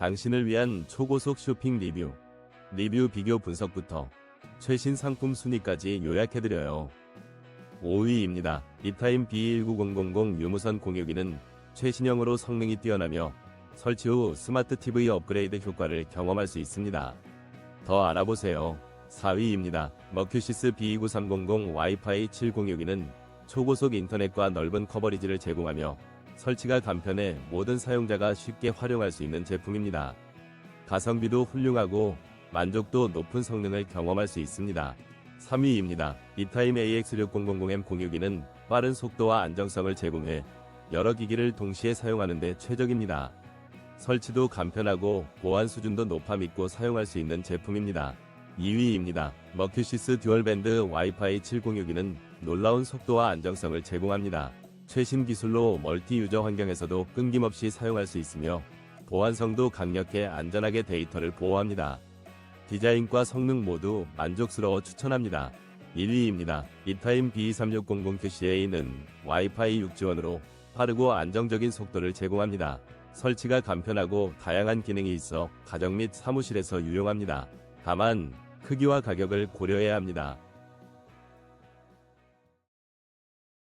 당신을 위한 초고속 쇼핑 리뷰, 리뷰 비교 분석부터 최신 상품 순위까지 요약해드려요. 5위입니다. 이타임 B19000 유무선 공유기는 최신형으로 성능이 뛰어나며 설치 후 스마트 TV 업그레이드 효과를 경험할 수 있습니다. 더 알아보세요. 4위입니다. 머큐시스 B29300 와이파이 706기는 초고속 인터넷과 넓은 커버리지를 제공하며 설치가 간편해 모든 사용자가 쉽게 활용할 수 있는 제품입니다. 가성비도 훌륭하고 만족도 높은 성능을 경험할 수 있습니다. 3위입니다. 이타임 AX6000M 공유기는 빠른 속도와 안정성을 제공해 여러 기기를 동시에 사용하는 데 최적입니다. 설치도 간편하고 보안 수준도 높아 믿고 사용할 수 있는 제품입니다. 2위입니다. 머큐시스 듀얼밴드 와이파이 706기는 놀라운 속도와 안정성을 제공합니다. 최신 기술로 멀티 유저 환경에서도 끊김없이 사용할 수 있으며 보안성도 강력해 안전하게 데이터를 보호합니다. 디자인과 성능 모두 만족스러워 추천합니다. 1위입니다. 이타임 B3600QCA는 와이파이 6 지원으로 빠르고 안정적인 속도를 제공합니다. 설치가 간편하고 다양한 기능이 있어 가정 및 사무실에서 유용합니다. 다만 크기와 가격을 고려해야 합니다.